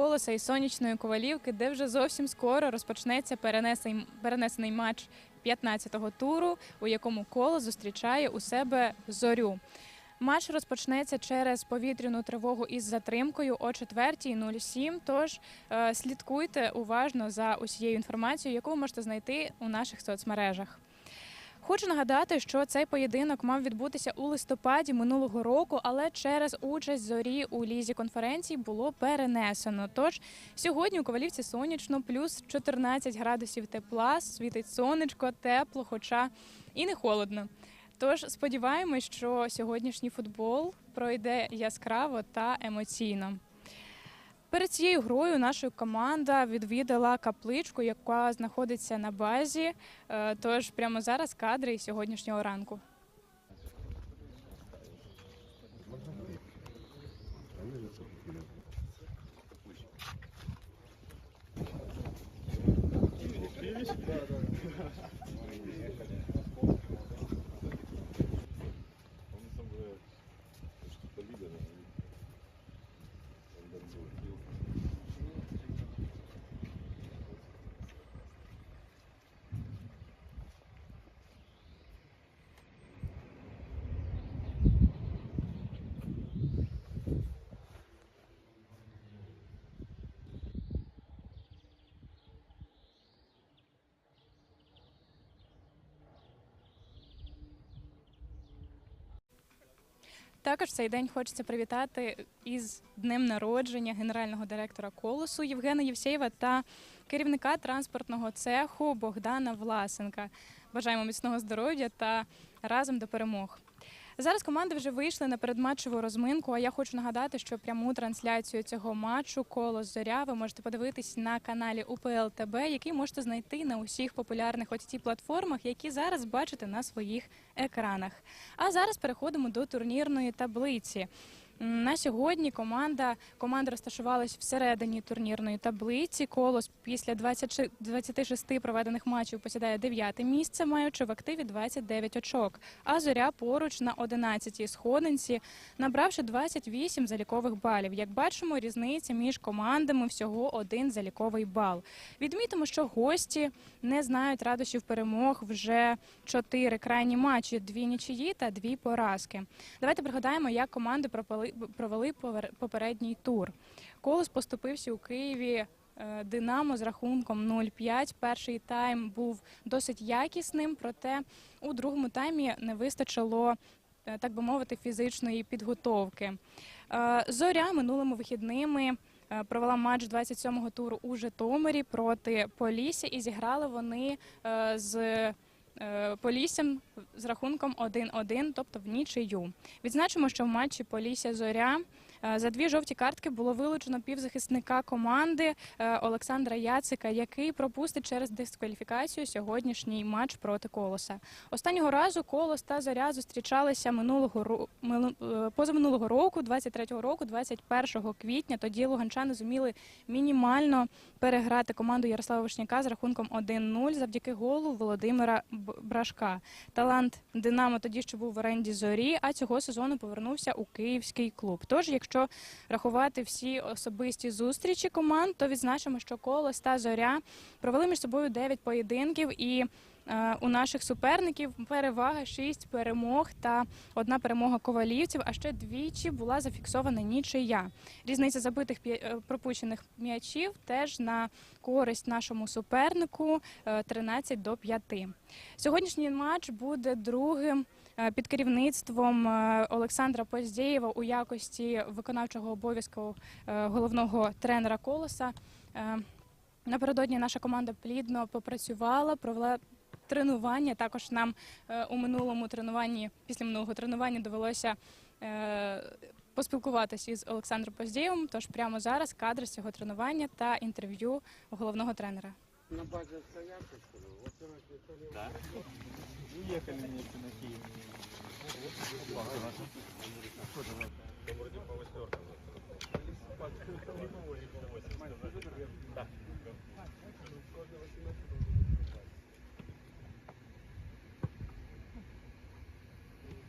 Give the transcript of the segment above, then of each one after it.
колоса і сонячної ковалівки, де вже зовсім скоро розпочнеться перенесений, перенесений матч 15-го туру, у якому коло зустрічає у себе зорю. Матч розпочнеться через повітряну тривогу із затримкою о 4.07, Тож е, слідкуйте уважно за усією інформацією, яку ви можете знайти у наших соцмережах. Хочу нагадати, що цей поєдинок мав відбутися у листопаді минулого року, але через участь зорі у лізі конференції було перенесено. Тож сьогодні у Ковалівці сонячно, плюс 14 градусів тепла, світить сонечко, тепло, хоча і не холодно. Тож сподіваємось, що сьогоднішній футбол пройде яскраво та емоційно. Перед цією грою наша команда відвідала капличку, яка знаходиться на базі. Е, Тож прямо зараз кадри сьогоднішнього ранку. Он Також цей день хочеться привітати із днем народження генерального директора колосу Євгена Євсєєва та керівника транспортного цеху Богдана Власенка. Бажаємо міцного здоров'я та разом до перемог. Зараз команди вже вийшли на передматчеву розминку. А я хочу нагадати, що пряму трансляцію цього матчу коло зоря ви можете подивитись на каналі УПЛ ТБ, який можете знайти на усіх популярних ott платформах, які зараз бачите на своїх екранах. А зараз переходимо до турнірної таблиці. На сьогодні команда команда розташувалась всередині турнірної таблиці. Колос після 20 26 проведених матчів посідає 9 місце, маючи в активі 29 очок. А зоря поруч на 11-й сходинці, набравши 28 залікових балів. Як бачимо, різниця між командами всього один заліковий бал. Відмітимо, що гості не знають радощів перемог вже чотири крайні матчі, дві нічиї та дві поразки. Давайте пригадаємо, як команди пропали- провели попередній тур. Колос поступився у Києві. е, Динамо з рахунком 0-5. Перший тайм був досить якісним, проте у другому таймі не вистачило, е, так би мовити, фізичної підготовки. Е, Зоря минулими вихідними провела матч 27-го туру у Житомирі проти Полісся і зіграли вони з Поліссям з рахунком 1-1, тобто в нічию. Відзначимо, що в матчі Полісся Зоря е, за дві жовті картки було вилучено півзахисника команди е, Олександра Яцика, який пропустить через дискваліфікацію сьогоднішній матч проти Колоса. Останнього разу Колос та Зоря зустрічалися минулого ро- е, позаминулого року, 23-го року, 21 квітня. Тоді луганчани зуміли мінімально переграти команду Ярослава Вишняка з рахунком 1-0 завдяки голу Володимира Брашка. Талант Динамо тоді ще був в оренді зорі, а цього сезону повернувся у київський клуб. Тож, якщо рахувати всі особисті зустрічі команд, то відзначимо, що Колос та Зоря провели між собою 9 поєдинків і. е, У наших суперників перевага 6 перемог та одна перемога ковалівців, а ще двічі була зафіксована нічия. Різниця забитих е, пропущених м'ячів теж на користь нашому супернику е, 13 до 5. Сьогоднішній матч буде другим е, під керівництвом е, Олександра Поздєєва у якості виконавчого обов'язку е, головного тренера колоса. Е, Напередодні наша команда плідно попрацювала, провела тренування. Також нам е, у минулому тренуванні, після минулого тренування довелося е, поспілкуватися із Олександром Поздєєвим. Тож прямо зараз кадри з цього тренування та інтерв'ю головного тренера. На базе стоят, Уехали вместе на Киев.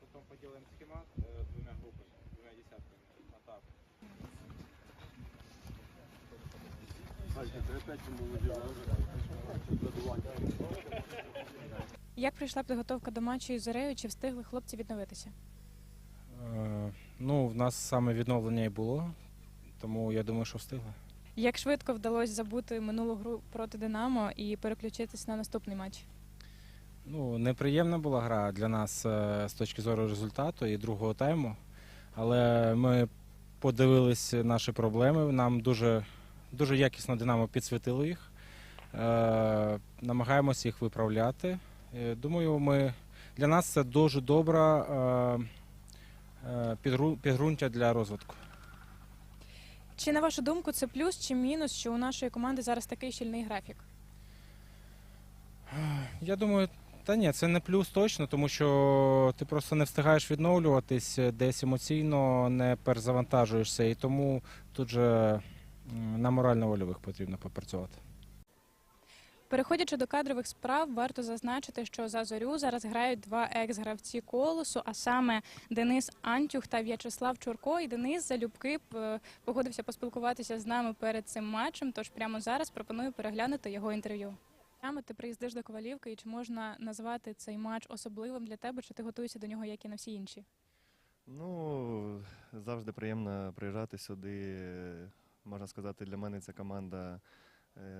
Потом поделаем схемат э, двумя группами, двумя десятками атак. Як пройшла підготовка до матчу із Зорею? Чи встигли хлопці відновитися? Е, Ну, в нас саме відновлення і було, тому я думаю, що встигли. Як швидко вдалося забути минулу гру проти Динамо і переключитись на наступний матч? Ну, неприємна була гра для нас е, з точки зору результату і другого тайму. Але ми подивились наші проблеми. Нам дуже, дуже якісно Динамо підсвітило їх. Е, намагаємося їх виправляти. Е, думаю, ми, для нас це дуже добра е, е, підґрунтя для розвитку. Чи на вашу думку це плюс чи мінус, що у нашої команди зараз такий щільний графік? Я думаю, та ні, це не плюс точно, тому що ти просто не встигаєш відновлюватись, десь емоційно не перезавантажуєшся, і тому тут же на морально-вольових потрібно попрацювати. Переходячи до кадрових справ, варто зазначити, що за зорю зараз грають два екс-гравці колосу, а саме Денис Антюх та В'ячеслав Чурко. І Денис залюбки е, погодився поспілкуватися з нами перед цим матчем. Тож прямо зараз пропоную переглянути його інтерв'ю. Прямо ти приїздиш до Ковалівки, і чи можна назвати цей матч особливим для тебе? Чи ти готуєшся до нього, як і на всі інші? Ну, завжди приємно приїжджати сюди. Можна сказати, для мене ця команда е,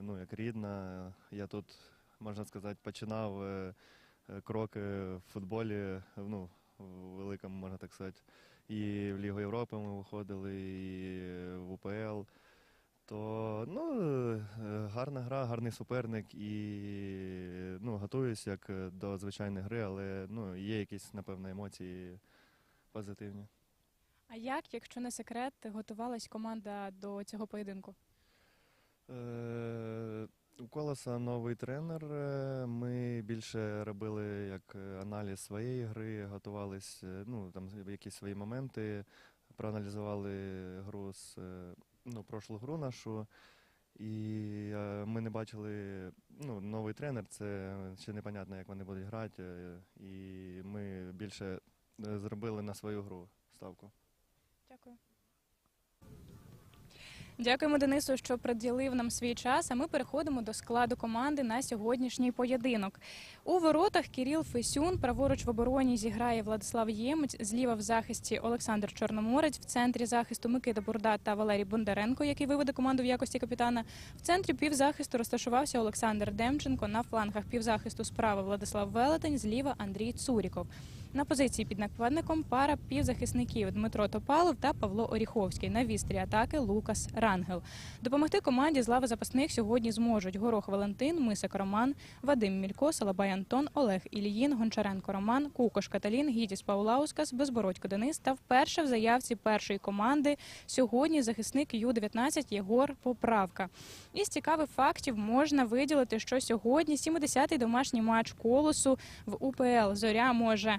ну, як рідна. Я тут, можна сказати, починав е, е, кроки в футболі, ну, в великому, можна так сказати. І в Лігу Європи ми виходили, і в УПЛ. То ну, е, гарна гра, гарний суперник і ну, готуюсь як е, до звичайної гри, але ну, є якісь, напевно, емоції позитивні. А як, якщо не секрет, готувалась команда до цього поєдинку? Е, У Колоса новий тренер. е, Ми більше робили як е, аналіз своєї гри, готувались, е, ну там якісь свої моменти, проаналізували гру з ну, прошлу гру нашу. І ми не бачили ну, новий тренер, це ще непонятно, як вони будуть грати. І ми більше зробили на свою гру ставку. Дякуємо Денису, що приділив нам свій час. А ми переходимо до складу команди на сьогоднішній поєдинок. У воротах Кіріл Фесюн, праворуч в обороні зіграє Владислав Ємець, зліва в захисті Олександр Чорноморець, в центрі захисту Микита Бурда та Валерій Бондаренко, який виведе команду в якості капітана. В центрі півзахисту розташувався Олександр Демченко. На флангах півзахисту справа Владислав Велетень, зліва Андрій Цуріков. На позиції під нападником пара півзахисників Дмитро Топалов та Павло Оріховський. На вістрі атаки Лукас Рангел. Допомогти команді з лави запасних сьогодні зможуть Горох Валентин, Мисак Роман, Вадим Мілько, Салабай Антон, Олег Ільїн, Гончаренко Роман, Кукош Каталін, Гідіс Паулаускас, Безбородько Денис та вперше в заявці першої команди сьогодні захисник Ю-19 Єгор Поправка. Із цікавих фактів можна виділити, що сьогодні 70-й домашній матч колосу в УПЛ. Зоря може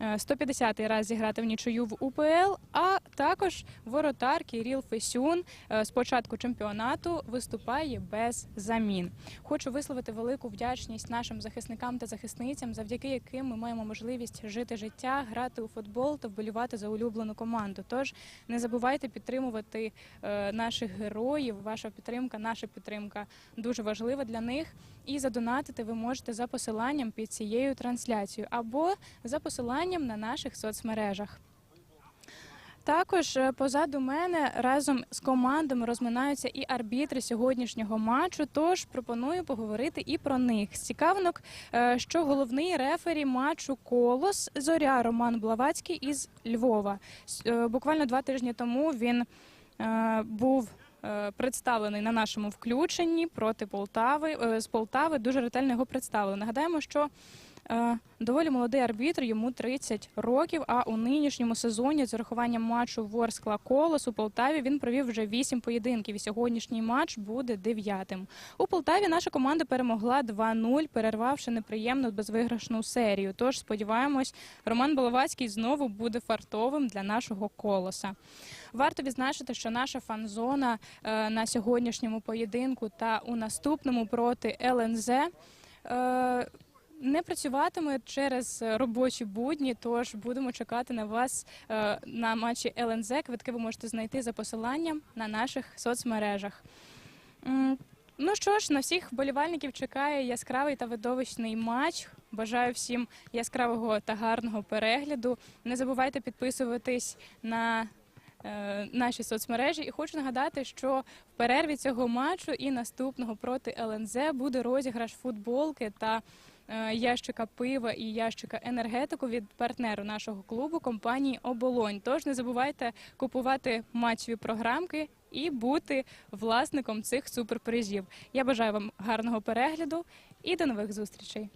150-й раз зіграти в нічию в УПЛ, а також воротар Кіріл Фесюн е, з початку чемпіонату виступає без замін. Хочу висловити велику вдячність нашим захисникам та захисницям, завдяки яким ми маємо можливість жити життя, грати у футбол та вболівати за улюблену команду. Тож не забувайте підтримувати е, наших героїв. Ваша підтримка, наша підтримка дуже важлива для них. І задонатити ви можете за посиланням під цією трансляцією або за посиланням на наших соцмережах. Також е, позаду мене разом з командами розминаються і арбітри сьогоднішнього матчу. Тож пропоную поговорити і про них. З цікавинок, е, що головний рефері матчу Колос Зоря Роман Блавацький із Львова. Е, Буквально два тижні тому він був. Представлений на нашому включенні проти Полтави з Полтави. Дуже ретельно його представили. Нагадаємо, що доволі молодий арбітр, йому 30 років. А у нинішньому сезоні з урахуванням матчу Ворскла Колос у Полтаві він провів вже 8 поєдинків. І сьогоднішній матч буде дев'ятим. У Полтаві наша команда перемогла 2-0, перервавши неприємну безвиграшну серію. Тож сподіваємось, Роман Баловацький знову буде фартовим для нашого колоса. Варто відзначити, що наша фан-зона е, на сьогоднішньому поєдинку та у наступному проти ЛНЗ. Не працюватиме через робочі будні, тож будемо чекати на вас е, на матчі ЛНЗ. Квитки ви можете знайти за посиланням на наших соцмережах. Ну що ж, на всіх вболівальників чекає яскравий та видовищний матч. Бажаю всім яскравого та гарного перегляду. Не забувайте підписуватись на е, наші соцмережі. І хочу нагадати, що в перерві цього матчу і наступного проти ЛНЗ буде розіграш футболки та ящика пива і ящика енергетику від партнеру нашого клубу компанії Оболонь. Тож не забувайте купувати матчеві програмки і бути власником цих суперпризів. Я бажаю вам гарного перегляду і до нових зустрічей.